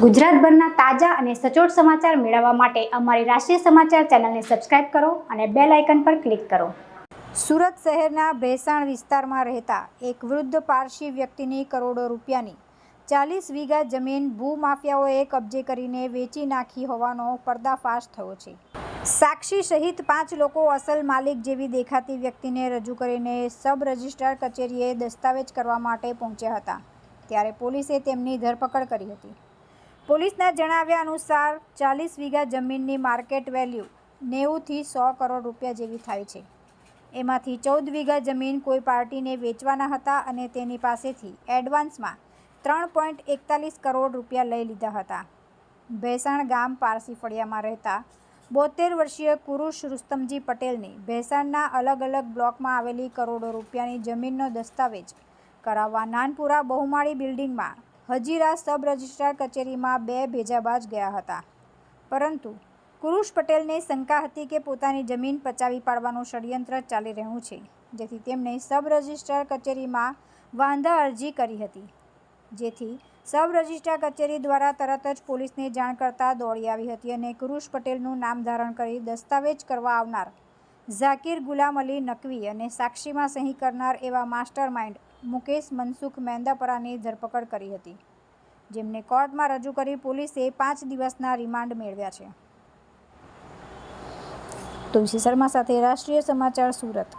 ગુજરાતભરના તાજા અને સચોટ સમાચાર મેળવવા માટે અમારી રાષ્ટ્રીય સમાચાર ચેનલને સબસ્ક્રાઇબ કરો અને બેલ આઇકન પર ક્લિક કરો. સુરત શહેરના ભેસાણ વિસ્તારમાં રહેતા એક વૃદ્ધ પારસી વ્યક્તિની કરોડો રૂપિયાની ચાલીસ વીઘા જમીન ભૂમાફિયાઓએ કબજે કરીને વેચી નાખી હોવાનો પર્દાફાશ થયો છે. સાક્ષી સહિત પાંચ લોકો અસલ માલિક જેવી દેખાતી વ્યક્તિને રજૂ કરીને સબ રજિસ્ટ્રાર કચેરીએ દસ્તાવેજ કરવા માટે પહોંચ્યા હતા. ત્યારે પોલીસે તેમની ધરપકડ કરી હતી. પોલીસના જણાવ્યા અનુસાર ચાલીસ વીઘા જમીનની માર્કેટ વેલ્યુ નેવુંથી સો કરોડ રૂપિયા જેવી થાય છે. એમાંથી ચૌદ વીઘા જમીન કોઈ પાર્ટીને વેચવાના હતા અને તેની પાસેથી એડવાન્સમાં ત્રણ પોઈન્ટ એકતાલીસ કરોડ રૂપિયા લઈ લીધા હતા. ભેસાણ ગામ પારસી ફળિયામાં રહેતા બોતેર વર્ષીય કુરુષ રુસ્તમજી પટેલની ભેસાણના અલગ અલગ બ્લોકમાં આવેલી કરોડો રૂપિયાની જમીનનો દસ્તાવેજ કરાવવા નાનપુરા બહુમાળી બિલ્ડિંગમાં હજીરા સબ રજિસ્ટ્રાર કચેરીમાં બે ભેજાબાજ ગયા હતા. પરંતુ કુરુષ પટેલને શંકા હતી કે પોતાની જમીન પચાવી પાડવાનું ષડયંત્ર ચાલી રહ્યું છે, જેથી તેમણે સબ રજિસ્ટ્રાર કચેરીમાં વાંધા અરજી કરી હતી. જેથી સબ રજિસ્ટ્રાર કચેરી દ્વારા તરત જ પોલીસને જાણ કરતાં દોડી આવી હતી અને કુરુષ પટેલનું નામ ધારણ કરી દસ્તાવેજ કરવા આવનાર ઝાકીર ગુલામ અલી નકવી અને સાક્ષીમાં સહી કરનાર એવા માસ્ટર માઇન્ડ મુકેશ મનસુખ મેંદાપરાની ધરપકડ કરી હતી, જેમને કોર્ટમાં રજૂ કરી પોલીસે પાંચ દિવસના રિમાન્ડ મેળવ્યા છે. તુલસી શર્મા સાથે રાષ્ટ્રીય સમાચાર સુરત.